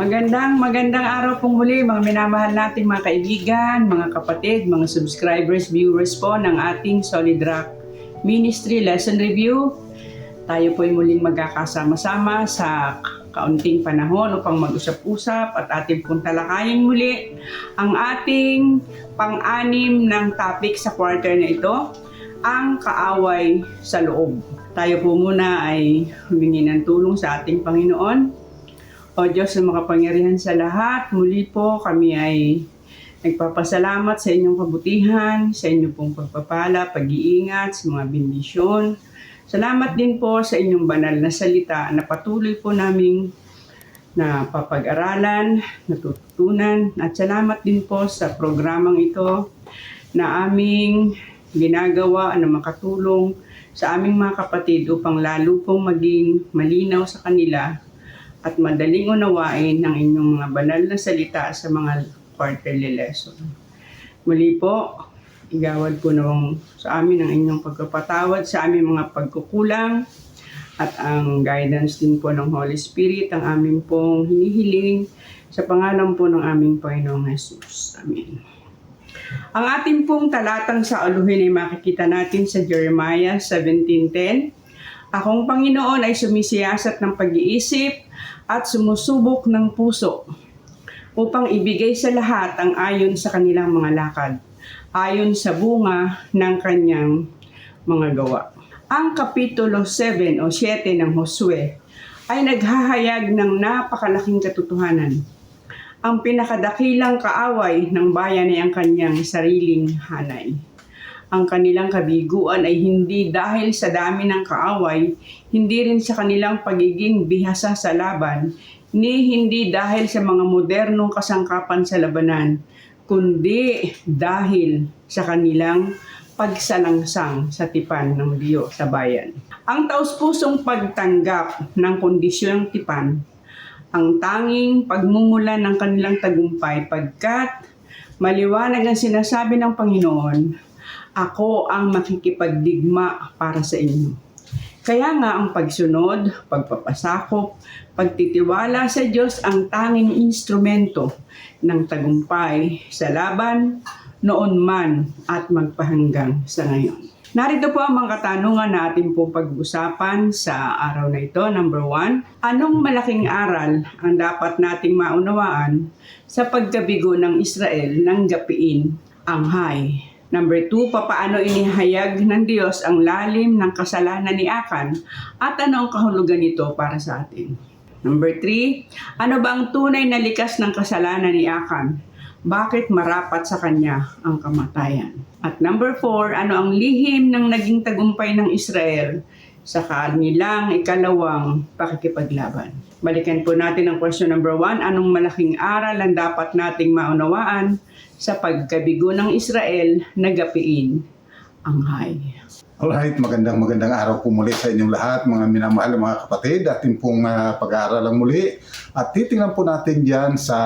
Magandang magandang araw pong muli mga minamahal nating mga kaibigan, mga kapatid, mga subscribers, viewers po ng ating Solid Rock Ministry Lesson Review. Tayo po ay muling magkakasama-sama sa kaunting panahon upang mag-usap-usap at ating pong talakayin muli ang ating pang-anim ng topic sa quarter na ito, ang kaaway sa loob. Tayo po muna ay humingi ng tulong sa ating Panginoon. O Diyos na makapangyarihan sa lahat, muli po kami ay nagpapasalamat sa inyong kabutihan, sa inyong pong pagpapala, pag-iingat, sa mga bendisyon. Salamat din po sa inyong banal na salita na patuloy po naming na papag-aralan, natututunan. At salamat din po sa programang ito na aming ginagawa na makatulong sa aming mga kapatid upang lalo pong maging malinaw sa kanila at madaling unawain ng inyong mga banal na salita sa mga quarterly lesson. Muli po, igawad po nawang sa amin ang inyong pagkapatawad sa aming mga pagkukulang at ang guidance din po ng Holy Spirit ang aming pong hinihiling sa pangalan po ng aming Panginoong Jesus. Amen. Ang ating pong talatang sa aluhin ay makikita natin sa Jeremiah 17.10. Akong Panginoon ay sumisiyasat ng pag-iisip at sumusubok ng puso upang ibigay sa lahat ang ayon sa kanilang mga lakad, ayon sa bunga ng kanyang mga gawa. Ang Kapitulo 7 o 7 ng Josue ay naghahayag ng napakalaking katotohanan. Ang pinakadakilang kaaway ng bayan ay ang kanyang sariling hanay. Ang kanilang kabiguan ay hindi dahil sa dami ng kaaway, hindi rin sa kanilang pagiging bihasa sa laban, ni hindi dahil sa mga modernong kasangkapan sa labanan, kundi dahil sa kanilang pagsalangsang sa tipan ng Diyo sa bayan. Ang taus-pusong pagtanggap ng kondisyong tipan, ang tanging pagmumulan ng kanilang tagumpay pagkat maliwanag ang sinasabi ng Panginoon, ako ang makikipagdigma para sa inyo. Kaya nga ang pagsunod, pagpapasakop, pagtitiwala sa Diyos ang tanging instrumento ng tagumpay sa laban noon man at magpahanggang sa ngayon. Narito po ang mga katanungan na ating po pag-usapan sa araw na ito. Number one, anong malaking aral ang dapat nating maunawaan sa pagkabigo ng Israel ng gapiin ang hay? Number two, papaano inihayag ng Diyos ang lalim ng kasalanan ni Akan at ano ang kahulugan nito para sa atin? Number three, ano ba ang tunay na likas ng kasalanan ni Akan? Bakit marapat sa kanya ang kamatayan? At number four, ano ang lihim ng naging tagumpay ng Israel sa kanilang ikalawang pakikipaglaban? Balikan po natin ang question number one. Anong malaking aral ang dapat nating maunawaan sa pagkabigo ng Israel na gapiin ang hay? Alright, magandang magandang araw po muli sa inyong lahat, mga minamahal mga kapatid. Ating pong uh, pag-aaralan muli. At titingnan po natin dyan sa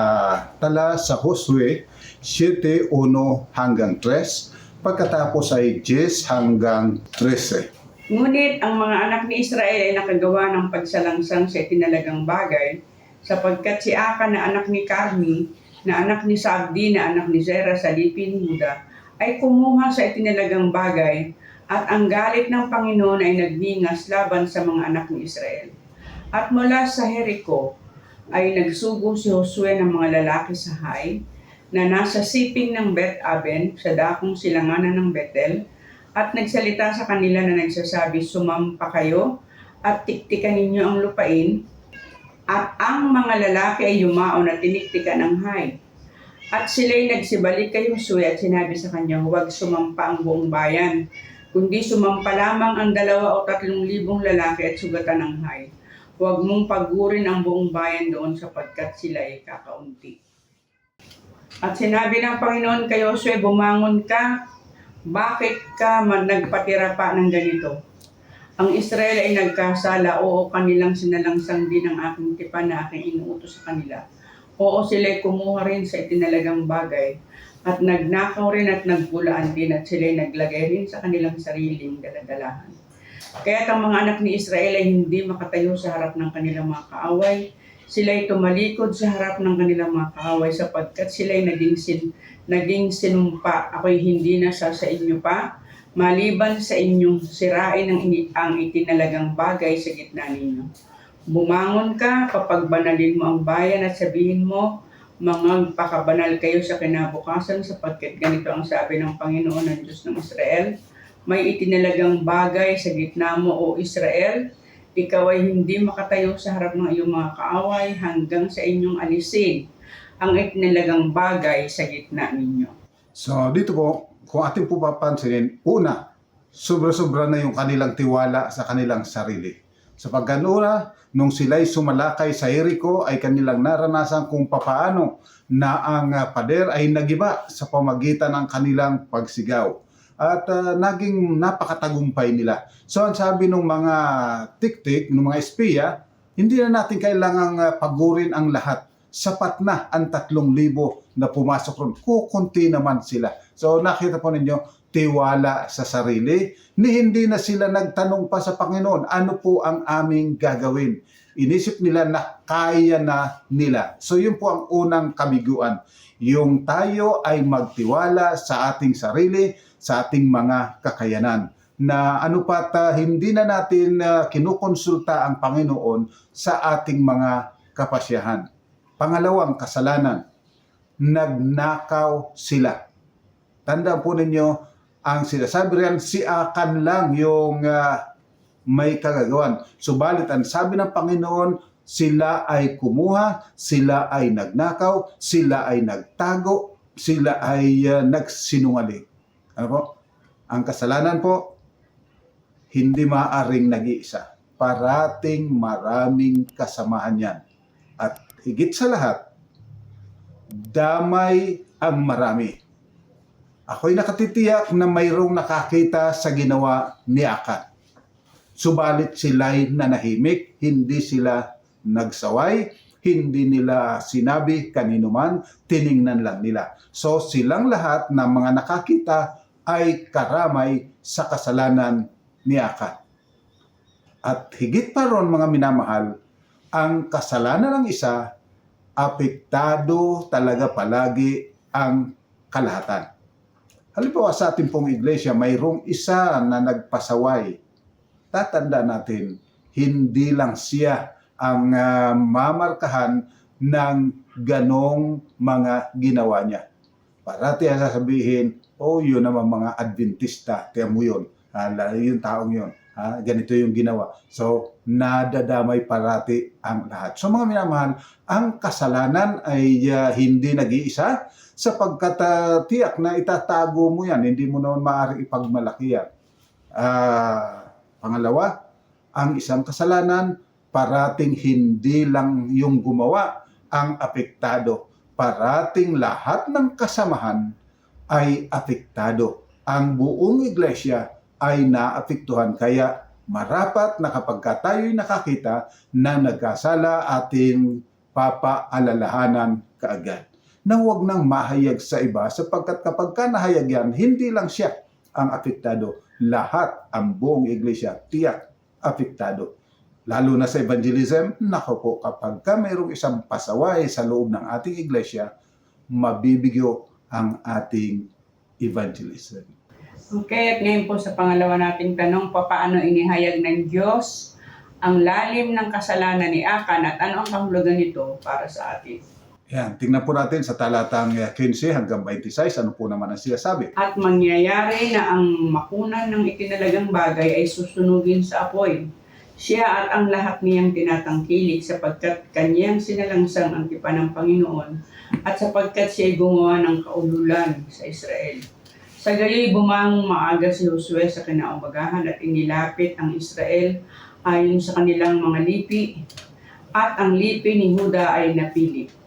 tala sa Josue 7, 1 hanggang 3. Pagkatapos ay 10 hanggang 13. Ngunit ang mga anak ni Israel ay nakagawa ng pagsalangsang sa itinalagang bagay, sapagkat si Aka na anak ni Carmi, na anak ni Sabdi, na anak ni Zera sa Lipin, Huda, ay kumuha sa itinalagang bagay, at ang galit ng Panginoon ay nagningas laban sa mga anak ni Israel. At mula sa Jericho ay nagsugo si Josue ng mga lalaki sa Hay, na nasa siping ng Bet Aben sa dakong silanganan ng Betel, at nagsalita sa kanila na nagsasabi, sumampa kayo at tiktikan ninyo ang lupain. At ang mga lalaki ay yumaon at tiniktikan ang hay. At sila'y nagsibalik kay Josue at sinabi sa kanya, huwag sumampa ang buong bayan, kundi sumampa lamang ang dalawa o tatlong libong lalaki at sugatan ng hay. Huwag mong pagurin ang buong bayan doon sapagkat sila ay kakaunti. At sinabi ng Panginoon kay Josue, bumangon ka, bakit ka man nagpatira pa ng ganito? Ang Israel ay nagkasala, oo kanilang sinalangsang din ang aking tipan na aking inuutos sa kanila. Oo sila'y kumuha rin sa itinalagang bagay at nagnakaw rin at nagbulaan din at sila'y naglagay rin sa kanilang sariling daladalahan. Kaya ang mga anak ni Israel ay hindi makatayo sa harap ng kanilang mga kaaway, sila'y tumalikod sa harap ng kanilang mga kaaway sapagkat sila'y naging, sin, naging sinumpa. Ako'y hindi nasa sa inyo pa, maliban sa inyong sirain ang, ang itinalagang bagay sa gitna ninyo. Bumangon ka, papagbanalin mo ang bayan at sabihin mo, mga pakabanal kayo sa kinabukasan sapagkat ganito ang sabi ng Panginoon ng Diyos ng Israel. May itinalagang bagay sa gitna mo, O Israel, ikaw ay hindi makatayo sa harap ng iyong mga kaaway hanggang sa inyong alisin ang itinalagang bagay sa gitna ninyo. So dito po, kung ating po papansinin, una, sobra-sobra na yung kanilang tiwala sa kanilang sarili. Sapagkat una, nung sila'y sumalakay sa Jericho, ay kanilang naranasan kung papaano na ang ah, pader ay nagiba sa pamagitan ng kanilang pagsigaw. At ah, naging napakatagumpay nila. So ang sabi ng mga tiktik, ng mga espiya, hindi na natin kailangang ah, pagurin ang lahat. Sapat na ang tatlong libo na pumasok ron. Kukunti naman sila. So nakita po ninyo, tiwala sa sarili, ni hindi na sila nagtanong pa sa Panginoon, ano po ang aming gagawin? Inisip nila na kaya na nila. So yun po ang unang kabiguan. Yung tayo ay magtiwala sa ating sarili, sa ating mga kakayanan. Na ano pa hindi na natin ah, kinukonsulta ang Panginoon sa ating mga kapasyahan. Pangalawang kasalanan, nagnakaw sila. Tandaan po ninyo, ang sinasabi riyan, si Akan lang yung ah, may kagagawan. Subalit ang sabi ng Panginoon, sila ay kumuha, sila ay nagnakaw, sila ay nagtago, sila ay ah, nagsinungaling. Ano po? Ang kasalanan po, hindi maaring nag-iisa. Parating maraming kasamahan yan. At higit sa lahat, damay ang marami. Ako'y nakatitiyak na mayroong nakakita sa ginawa ni Akan. Subalit sila'y nanahimik, hindi sila nagsaway, hindi nila sinabi kanino man, tiningnan lang nila. So silang lahat na mga nakakita ay karamay sa kasalanan ni Akan. At higit pa ron mga minamahal, ang kasalanan ng isa, apektado talaga palagi ang kalahatan. Halimbawa sa ating pong iglesia, mayroong isa na nagpasaway. Tatanda natin, hindi lang siya ang ah, mamarkahan ng ganong mga ginawa niya. Parati ang sasabihin, oh, yun naman mga Adventista, tiyan mo yun, ah, yung taong yun. Ah, ganito yung ginawa. So, nadadamay parati ang lahat. So, mga minamahal, ang kasalanan ay ah, hindi nag-iisa sapagkat ah, tiyak na itatago mo yan. Hindi mo naman maaari ipagmalaki yan. Ah, pangalawa, ang isang kasalanan, parating hindi lang yung gumawa ang apektado. Parating lahat ng kasamahan ay apektado. Ang buong iglesia ay naapektuhan. Kaya marapat na kapag ka tayo'y nakakita na nagkasala ating papaalalahanan kaagad. Na huwag nang mahayag sa iba sapagkat kapag ka nahayag yan, hindi lang siya ang apektado. Lahat, ang buong iglesia, tiyak apektado. Lalo na sa evangelism, nako po, kapag ka mayroong isang pasaway sa loob ng ating iglesia, mabibigyo ang ating evangelism. Okay, at ngayon po sa pangalawa nating tanong, paano inihayag ng Diyos ang lalim ng kasalanan ni Akan at ano ang kahulugan nito para sa atin? Yan, tingnan po natin sa talatang eh, 15 hanggang 26, ano po naman ang sinasabi. At mangyayari na ang makunan ng itinalagang bagay ay susunugin sa apoy. Siya at ang lahat niyang tinatangkilik sapagkat kanyang sinalangsang ang tipan ng Panginoon at sapagkat siya ay gumawa ng kaululan sa Israel. Sa gayoy bumangong maaga si Josue sa kinaumagahan at inilapit ang Israel ayon sa kanilang mga lipi at ang lipi ni Huda ay napili.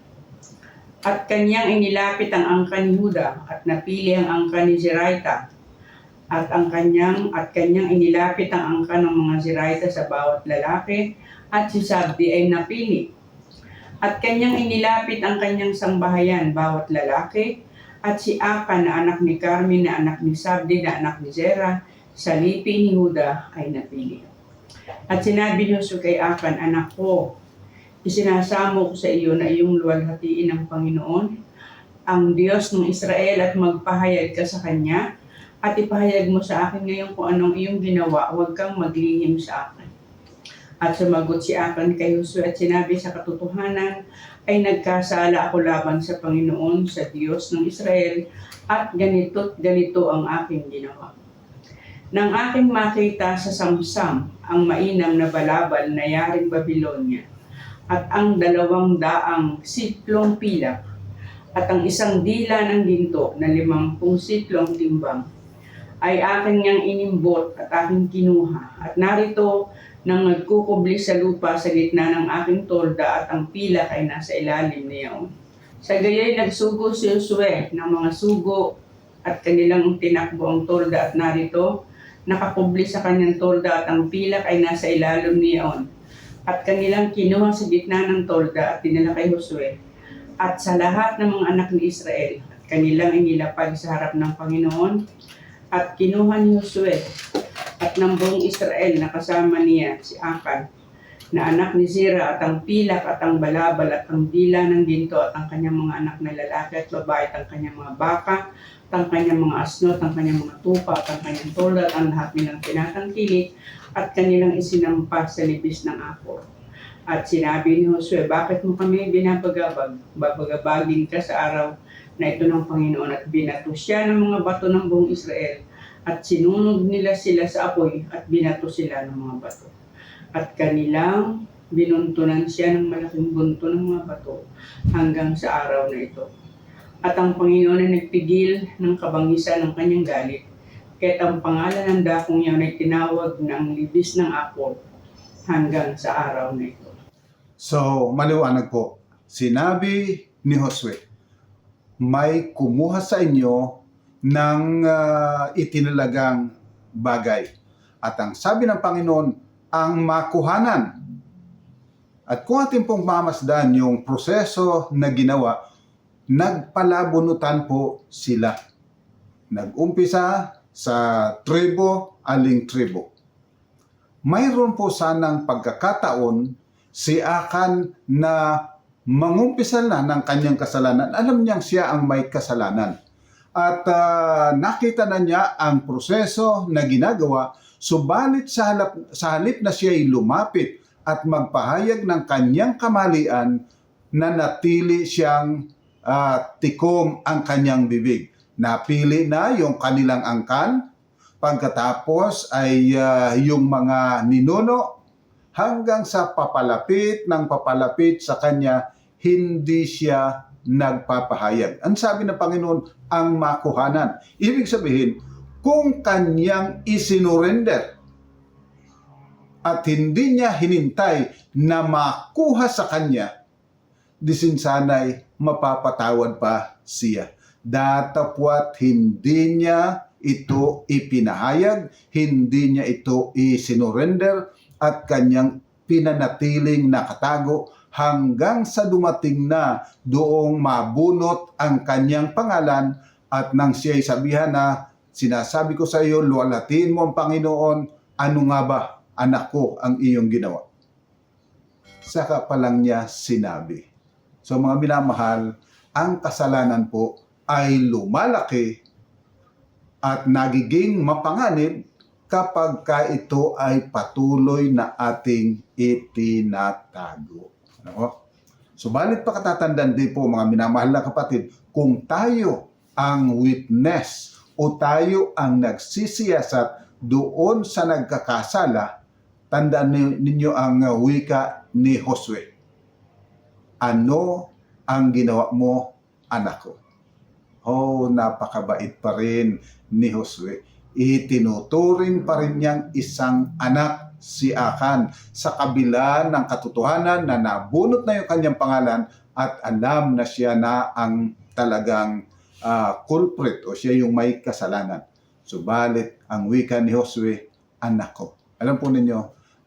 At kanyang inilapit ang angka ni Huda at napili ang angka ni Zeraita at ang kanyang at kanyang inilapit ang angka ng mga Zeraita sa bawat lalaki at si Sabdi ay napili. At kanyang inilapit ang kanyang sambahayan bawat lalaki at si Akan na anak ni Carmi na anak ni Sabdi na anak ni Zera sa lipi ni Huda ay napili. At sinabi ni Joshua kay Akan, anak ko, Isinasamo ko sa iyo na iyong luwalhatiin ng Panginoon, ang Diyos ng Israel at magpahayag ka sa Kanya at ipahayag mo sa akin ngayon kung anong iyong ginawa, huwag kang maglihim sa akin. At sumagot si Akan kay Josue at sinabi sa katotohanan ay nagkasala ako laban sa Panginoon, sa Diyos ng Israel, at ganito't ganito ang aking ginawa. Nang aking makita sa samsam ang mainam na balabal na yaring Babylonia, at ang dalawang daang siklong pilak, at ang isang dila ng ginto na limampung siklong timbang, ay aking niyang inimbot at aking kinuha. At narito, nang nagkukubli sa lupa sa gitna ng aking tolda at ang pilak ay nasa ilalim niyaon. Sa gaya'y nagsugo si Josue ng mga sugo at kanilang tinakbo ang tolda at narito, nakakubli sa kanyang tolda at ang pilak ay nasa ilalim niyaon. At kanilang kinuha sa gitna ng tolda at dinala kay Josue. At sa lahat ng mga anak ni Israel, at kanilang inilapag sa harap ng Panginoon, at kinuha ni Josue at ng buong Israel na kasama niya si Akan na anak ni Zira at ang pilak at ang balabal at ang dila ng ginto at ang kanyang mga anak na lalaki at babae at ang kanyang mga baka at ang kanyang mga asno at ang kanyang mga tupa at ang kanyang tola at ang lahat nilang tinatangkilik at kanilang isinampa sa libis ng ako. At sinabi ni Josue, bakit mo kami binabagabag? Babagabagin ka sa araw na ito ng Panginoon at binato siya ng mga bato ng buong Israel at sinunog nila sila sa apoy at binato sila ng mga bato. At kanilang binuntunan siya ng malaking bunto ng mga bato hanggang sa araw na ito. At ang Panginoon ay nagpigil ng kabangisan ng kanyang galit. Kaya't ang pangalan ng dakong iyon ay tinawag ng libis ng apol hanggang sa araw na ito. So, maliwanag po. Sinabi ni Josue, may kumuha sa inyo ng ah, itinalagang bagay. At ang sabi ng Panginoon, ang makuhanan. At kung ating pong mamasdan yung proseso na ginawa, nagpalabunutan po sila. Nag-umpisa sa tribo, aling tribo. Mayroon po sanang pagkakataon si Akan na mangumpisa na ng kanyang kasalanan. Alam niyang siya ang may kasalanan. At ah, nakita na niya ang proseso na ginagawa, subalit sa halip, sa halip na siya ay lumapit at magpahayag ng kanyang kamalian, na natili siyang ah, tikom ang kanyang bibig. Napili na yung kanilang angkan, pagkatapos ay ah, yung mga ninuno, hanggang sa papalapit ng papalapit sa kanya, hindi siya nagpapahayag. Ang sabi ng Panginoon, ang makuhanan. Ibig sabihin, kung kanyang isinurrender at hindi niya hinintay na makuha sa kanya, disin sanay mapapatawad pa siya. Datapwat hindi niya ito ipinahayag, hindi niya ito isinurrender at kanyang pinanatiling nakatago hanggang sa dumating na doong mabunot ang kanyang pangalan at nang siya'y sabihan na sinasabi ko sa iyo, luwalatin mo ang Panginoon, ano nga ba, anak ko, ang iyong ginawa. Saka pa lang niya sinabi. So mga minamahal, ang kasalanan po ay lumalaki at nagiging mapanganib kapag ka ito ay patuloy na ating itinatago. Ano? Subalit pa katatandaan din po mga minamahal na kapatid, kung tayo ang witness o tayo ang nagsisiyasat doon sa nagkakasala, tandaan ni- ninyo ang wika ni Josue. Ano ang ginawa mo, anak ko? Oh, napakabait pa rin ni Josue. Itinuturing pa rin niyang isang anak si Akan sa kabila ng katotohanan na nabunot na yung kanyang pangalan at alam na siya na ang talagang ah, culprit o siya yung may kasalanan. Subalit, ang wika ni Josue, anak ko. Alam po ninyo,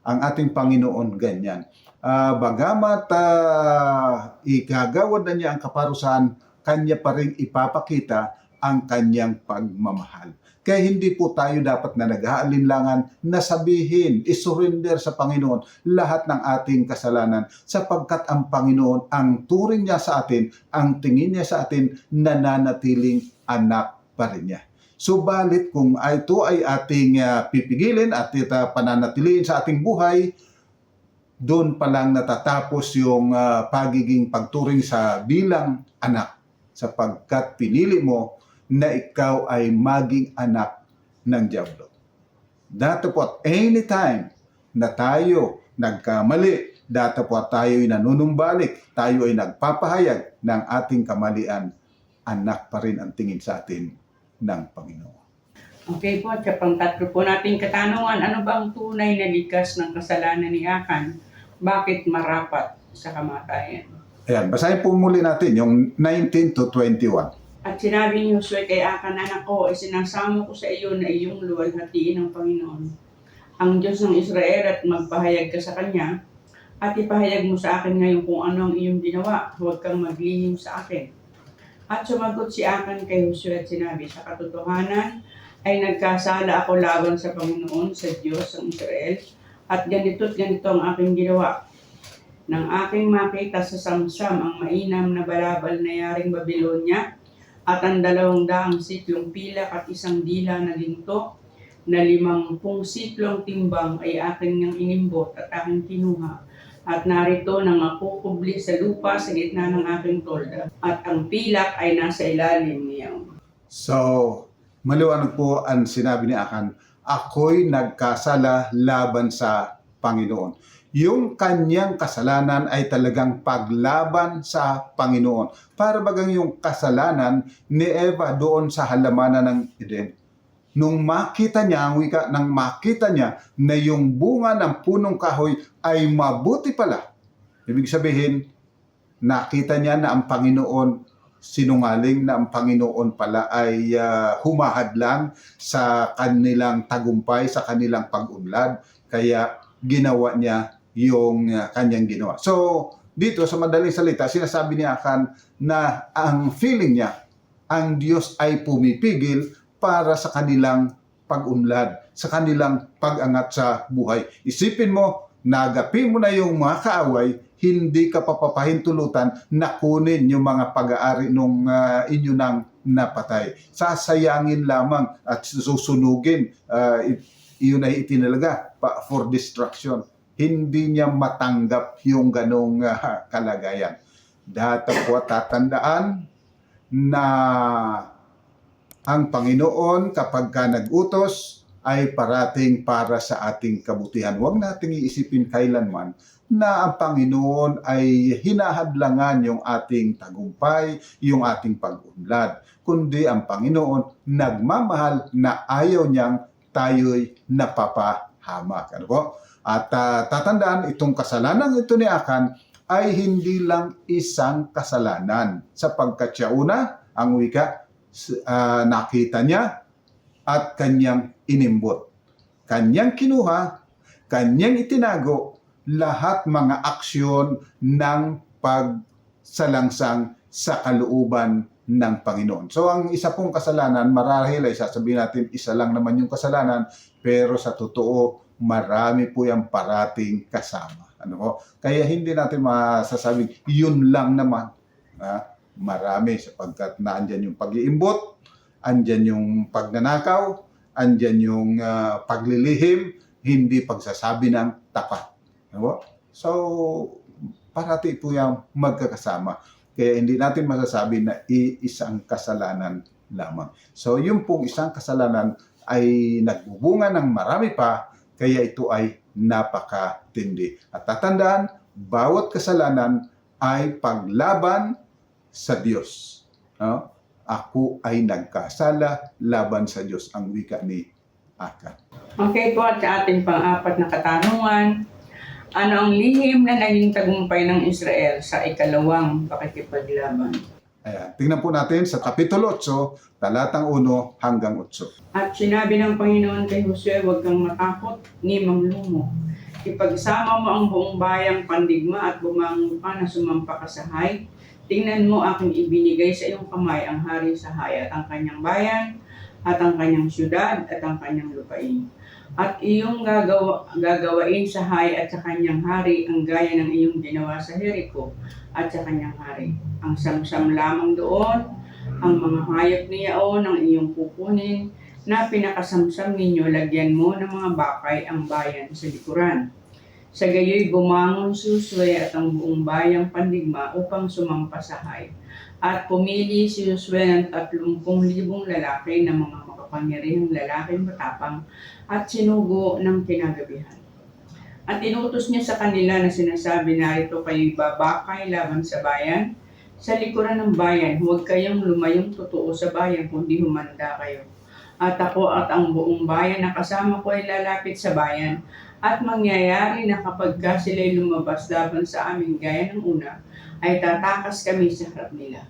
ang ating Panginoon ganyan. Ah, bagamat ah, igagawad na niya ang kaparusahan, kanya pa rin ipapakita ang kanyang pagmamahal. Kaya hindi po tayo dapat na naghaalinlangan na sabihin, isurrender sa Panginoon lahat ng ating kasalanan sapagkat ang Panginoon, ang turing niya sa atin, ang tingin niya sa atin, nananatiling anak pa rin niya. Subalit kung ito ay ating ah, pipigilin at ito pananatiliin sa ating buhay, doon pa lang natatapos yung ah, pagiging pagturing sa bilang anak sapagkat pinili mo na ikaw ay maging anak ng Diablo. Dato po at anytime na tayo nagkamali, dato po at tayo ay nanunumbalik, tayo ay nagpapahayag ng ating kamalian, anak pa rin ang tingin sa atin ng Panginoon. Okay po, at sa pangtatlo po nating katanungan, ano ba ang tunay na likas ng kasalanan ni Akan? Bakit marapat sa kamatayan? Ayan, basahin po muli natin yung 19 to 21. At sinabi ni Josue kay Akan, anak ko, ay sinasamo ko sa iyo na iyong luwalhatiin ng Panginoon, ang Diyos ng Israel at magpahayag ka sa Kanya, at ipahayag mo sa akin ngayon kung ano ang iyong ginawa, huwag kang maglihim sa akin. At sumagot si Akan kay Josue at sinabi, sa katotohanan ay nagkasala ako laban sa Panginoon, sa Diyos ng Israel, at ganito't ganito ang aking ginawa. Nang aking makita sa samsam ang mainam na balabal na yaring Babylonia, at ang dalawang daang siklong pilak at isang dila na ginto, na limangpung siklong timbang ay aking niyang inimbot at aking kinuha. At narito nang ako kubli sa lupa sa gitna ng aking tolda. At ang pilak ay nasa ilalim niya. So, maliwanag po ang sinabi ni Akan, ako'y nagkasala laban sa Panginoon. Yung kanyang kasalanan ay talagang paglaban sa Panginoon. Para bagang yung kasalanan ni Eva doon sa halamanan ng Eden. Nung makita niya, ang wika, nang makita niya na yung bunga ng punong kahoy ay mabuti pala. Ibig sabihin, nakita niya na ang Panginoon sinungaling na ang Panginoon pala ay ah, humahadlang sa kanilang tagumpay, sa kanilang pag-unlad. Kaya ginawa niya yung ah, kanyang ginawa. So, dito sa madaling salita, sinasabi niya kan na ang feeling niya, ang Diyos ay pumipigil para sa kanilang pag-unlad, sa kanilang pag-angat sa buhay. Isipin mo, nagapi mo na yung mga kaaway, hindi ka papapahintulutan na kunin yung mga pag-aari nung ah, inyo nang napatay. Sasayangin lamang at susunugin. it- iyon ay itinalaga pa, for destruction. Hindi niya matanggap yung ganong ah, kalagayan. Dato po tatandaan na ang Panginoon kapag ka nag-utos ay parating para sa ating kabutihan. Huwag nating iisipin kailanman na ang Panginoon ay hinahadlangan yung ating tagumpay, yung ating pag-unlad, kundi ang Panginoon nagmamahal na ayaw niyang tayo'y napapahamak. Ano po? At ah, tatandaan, itong kasalanan ito ni Akan ay hindi lang isang kasalanan sapagkat siya una, ang wika, ah, nakita niya at kanyang inimbot. Kanyang kinuha, kanyang itinago, lahat mga aksyon ng pagsalangsang sa kalooban ng Panginoon. So ang isa pong kasalanan, marahil ay sasabihin natin isa lang naman yung kasalanan, pero sa totoo, marami po yung parating kasama. Ano po? Kaya hindi natin masasabing yun lang naman. Ha? Marami sapagkat naandyan yung pag-iimbot, andyan yung pagnanakaw, andyan yung ah, paglilihim, hindi pagsasabi ng tapat. Ano po? So, parati po yung magkakasama. Kaya hindi natin masasabi na iisang kasalanan lamang. So, yung pong isang kasalanan ay nagbubunga ng marami pa, kaya ito ay napakatindi. At tatandaan, bawat kasalanan ay paglaban sa Diyos. No? Ako ay nagkasala laban sa Diyos, ang wika ni Akan. Okay po, at sa ating pang-apat na katanungan, ano ang lihim na naging tagumpay ng Israel sa ikalawang pakikipaglaban? Ayan. Tingnan po natin sa Kapitulo 8, talatang 1 hanggang 8. At sinabi ng Panginoon kay Josue, huwag kang matakot ni Manglumo. Ipagsama mo ang buong bayang pandigma at bumangon ka na sumampa ka sa Hay. Tingnan mo aking ibinigay sa iyong kamay ang hari sa Hay at ang kanyang bayan at ang kanyang syudad at ang kanyang lupain. At iyong gagawa, gagawain sa hay at sa kanyang hari ang gaya ng iyong ginawa sa Jericho at sa kanyang hari. Ang samsam lamang doon, ang mga hayop niyaon ang iyong kukunin na pinakasamsam ninyo, lagyan mo ng mga bakay ang bayan sa likuran. Sa gayoy bumangon Josue at ang buong bayang pandigma upang sumampa sa hay. At pumili si Josue ng tatlumpung libong lalaki na mga makapangyarihang lalaking matapang at sinugo ng kinagabihan. At inutos niya sa kanila na sinasabi narito kayo'y babakay laban sa bayan. Sa likuran ng bayan, huwag kayong lumayong totoo sa bayan kundi humanda kayo. At ako at ang buong bayan na kasama ko ay lalapit sa bayan at mangyayari na kapag ka sila'y lumabas laban sa amin gaya ng una, ay tatakas kami sa harap nila.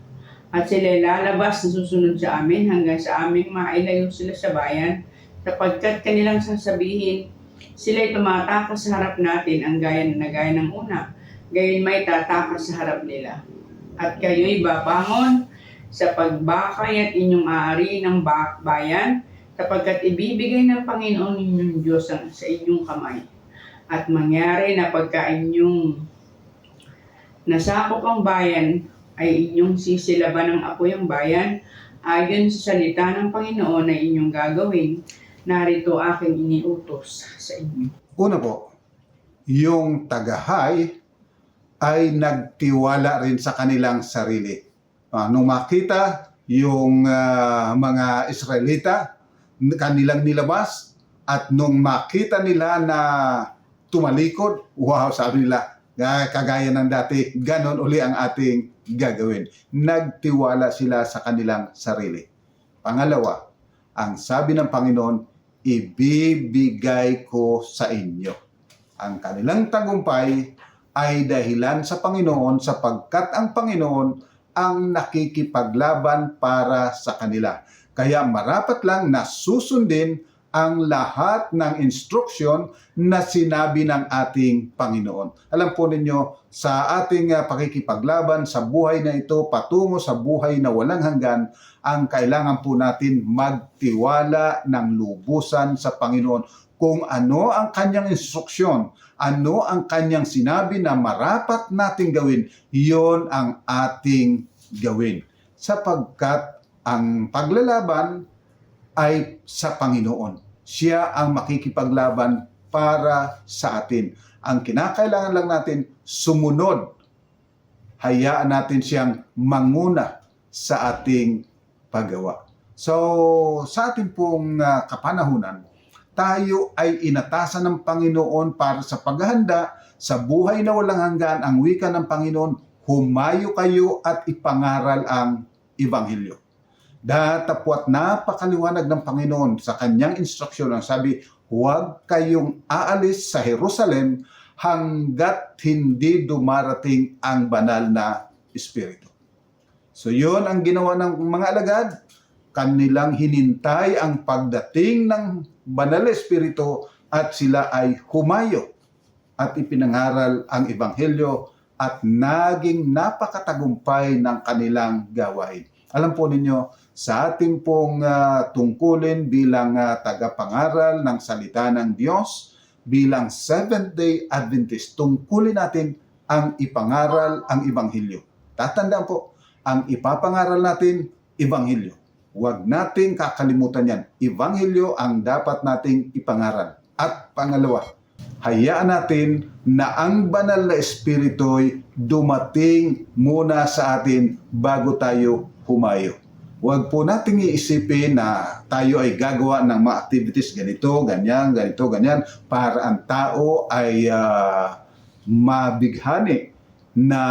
At sila'y lalabas na susunod sa amin hanggang sa aming mailayo sila sa bayan, sapagkat kanilang sasabihin, sila'y tumatakas sa harap natin ang gaya na gaya ng una, gayon may tatakas sa harap nila. At kayo'y babangon sa pagbakay at inyong aari ng bayan, sapagkat ibibigay ng Panginoon ninyong Diyos ang, sa inyong kamay. At mangyari na pagka inyong nasakop ang bayan, ay inyong sisilaban ng apoy ang bayan, ayon sa salita ng Panginoon na inyong gagawin, narito aking iniutos sa inyo. Una po, yung tagahay ay nagtiwala rin sa kanilang sarili. Ah, nung makita yung ah, mga Israelita, kanilang nilabas, at nung makita nila na tumalikod, wow, sabi nila, "Ah, kagaya ng dati, ganon uli ang ating gagawin. Nagtiwala sila sa kanilang sarili. Pangalawa, ang sabi ng Panginoon, ibibigay ko sa inyo. Ang kanilang tagumpay ay dahilan sa Panginoon sapagkat ang Panginoon ang nakikipaglaban para sa kanila. Kaya marapat lang na susundin ang lahat ng instruksyon na sinabi ng ating Panginoon. Alam po ninyo, sa ating uh, pakikipaglaban sa buhay na ito, patungo sa buhay na walang hanggan, ang kailangan po natin magtiwala ng lubusan sa Panginoon kung ano ang kanyang instruksyon, ano ang kanyang sinabi na marapat nating gawin, yon ang ating gawin. Sapagkat ang paglalaban ay sa Panginoon. Siya ang makikipaglaban para sa atin. Ang kinakailangan lang natin, sumunod. Hayaan natin siyang manguna sa ating paggawa. So, sa ating pong ah, kapanahunan, tayo ay inatasan ng Panginoon para sa paghahanda sa buhay na walang hanggan ang wika ng Panginoon, humayo kayo at ipangaral ang Ebanghelyo. Datapwat napakaliwanag ng Panginoon sa kanyang instruksyon ang sabi, huwag kayong aalis sa Jerusalem hanggat hindi dumarating ang banal na Espiritu. So yun ang ginawa ng mga alagad. Kanilang hinintay ang pagdating ng banal na Espiritu at sila ay humayo at ipinangaral ang Ebanghelyo at naging napakatagumpay ng kanilang gawain. Alam po ninyo, sa ating pong ah, tungkulin bilang ah, tagapangaral ng salita ng Diyos, bilang Seventh-day Adventist, tungkulin natin ang ipangaral ang Ebanghelyo. Tatandaan po, ang ipapangaral natin, Ebanghelyo. Huwag nating kakalimutan yan. Ebanghelyo ang dapat nating ipangaral. At pangalawa, hayaan natin na ang banal na espiritu'y dumating muna sa atin bago tayo humayo. Huwag po nating iisipin na tayo ay gagawa ng mga activities ganito, ganyan, ganito, ganyan para ang tao ay ah, mabighani na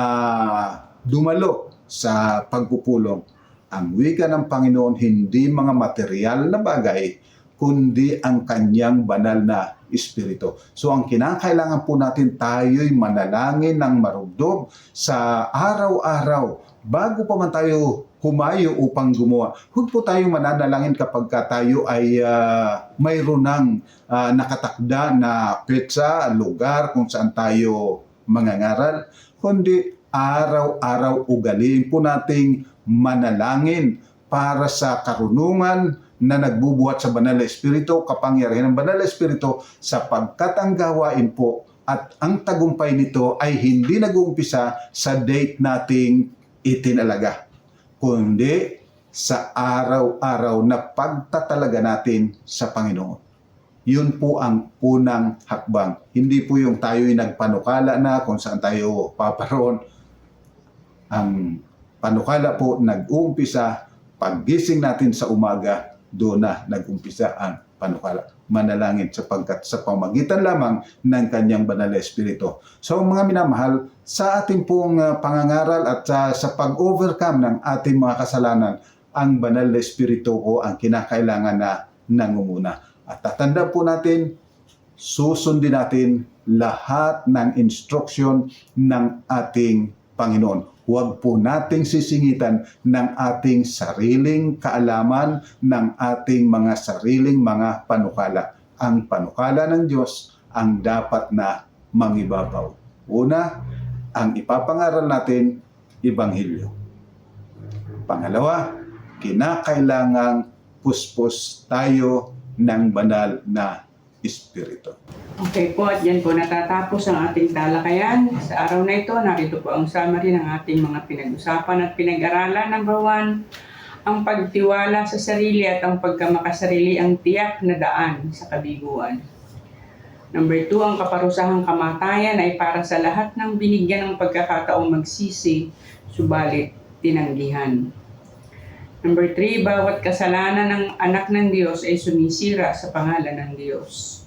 dumalo sa pagpupulong. Ang wika ng Panginoon hindi mga material na bagay, kundi ang kanyang banal na Espiritu. So ang kinakailangan po natin tayo'y manalangin ng marugdog sa araw-araw bago pa man tayo humayo upang gumawa. Huwag po tayong mananalangin kapag ka tayo ay ah, mayroon ng ah, nakatakda na petsa, lugar kung saan tayo mangangaral, kundi araw-araw ugaliin po nating manalangin para sa karunungan na nagbubuhat sa banal na espiritu, kapangyarihan ng banal na espiritu sapagkat ang gawain po at ang tagumpay nito ay hindi nag-uumpisa sa date nating itinalaga, kundi sa araw-araw na pagtatalaga natin sa Panginoon. Yun po ang unang hakbang. Hindi po yung tayo'y nagpanukala na kung saan tayo paparoon. Ang panukala po nag-uumpisa paggising natin sa umaga, doon na nag-umpisa ang panukala. Manalangin sapagkat sa pamagitan lamang ng kanyang banal na espiritu. So mga minamahal, sa ating pong uh, pangangaral at uh, sa pag-overcome ng ating mga kasalanan, ang banal na espiritu ko ang kinakailangan na nangunguna. At tatanda po natin, susundin natin lahat ng instruction ng ating Panginoon. Huwag po nating sisingitan ng ating sariling kaalaman, ng ating mga sariling mga panukala. Ang panukala ng Diyos ang dapat na mangibabaw. Una, ang ipapangaral natin, Ibanghilyo. Pangalawa, kinakailangang puspos tayo ng banal na Espiritu. Okay po, at yan po natatapos ang ating talakayan. Sa araw na ito, narito po ang summary ng ating mga pinag-usapan at pinag-aralan. Number one, ang pagtiwala sa sarili at ang pagkamakasarili ang tiyak na daan sa kabiguan. Number two, ang kaparusahang kamatayan ay para sa lahat ng binigyan ng pagkakataong magsisi, subalit tinanggihan. Number three, bawat kasalanan ng anak ng Diyos ay sumisira sa pangalan ng Diyos.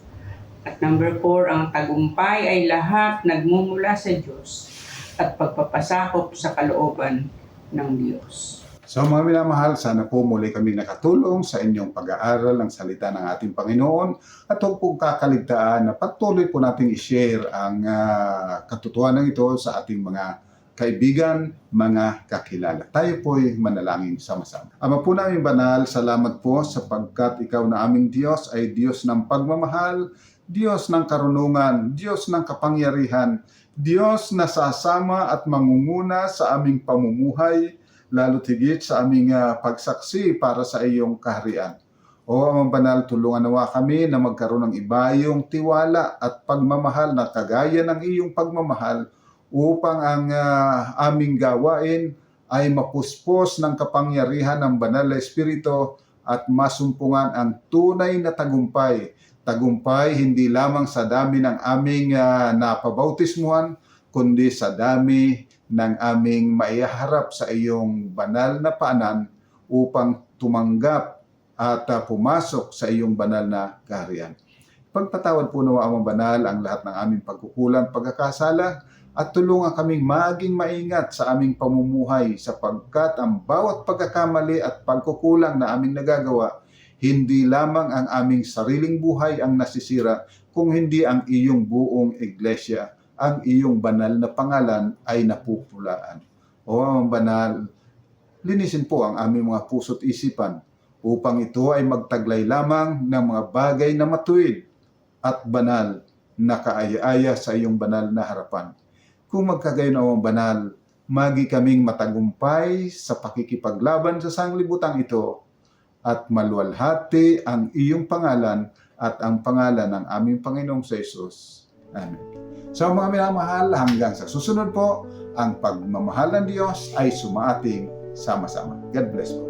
At number four, ang tagumpay ay lahat nagmumula sa Diyos at pagpapasakop sa kalooban ng Diyos. So mga minamahal, sana po muli kami nakatulong sa inyong pag-aaral ng salita ng ating Panginoon at huwag pong kakaligtaan na patuloy po nating i-share ang ah, katotohanan ito sa ating mga kaibigan, mga kakilala. Tayo po'y manalangin sama-sama. Ama po namin banal, salamat po sapagkat ikaw na aming Diyos ay Diyos ng pagmamahal, Diyos ng karunungan, Diyos ng kapangyarihan, Diyos na sasama at mangunguna sa aming pamumuhay, lalo tigit sa aming ah, pagsaksi para sa iyong kaharian. O Amang Banal, tulungan nawa kami na magkaroon ng ibayong tiwala at pagmamahal na kagaya ng iyong pagmamahal upang ang ah, aming gawain ay mapuspos ng kapangyarihan ng banal na Espiritu at masumpungan ang tunay na tagumpay. Tagumpay hindi lamang sa dami ng aming ah, napabautismuhan, kundi sa dami ng aming maiharap sa iyong banal na paanan upang tumanggap at ah, pumasok sa iyong banal na kaharian. Pagpatawad po nawa amang banal ang lahat ng aming pagkukulang, pagkakasala, at tulungan kaming maging maingat sa aming pamumuhay sapagkat ang bawat pagkakamali at pagkukulang na aming nagagawa, hindi lamang ang aming sariling buhay ang nasisira, kung hindi ang iyong buong iglesia, ang iyong banal na pangalan ay napupulaan. O ang banal, linisin po ang aming mga puso't isipan upang ito ay magtaglay lamang ng mga bagay na matuwid at banal na kaaya-aya sa iyong banal na harapan. Kung magkagayon banal, magi kaming matagumpay sa pakikipaglaban sa sanglibutang ito at maluwalhati ang iyong pangalan at ang pangalan ng aming Panginoong sa Jesus. Amen. So mga minamahal, hanggang sa susunod po, ang pagmamahal ng Diyos ay sumaating sama-sama. God bless po.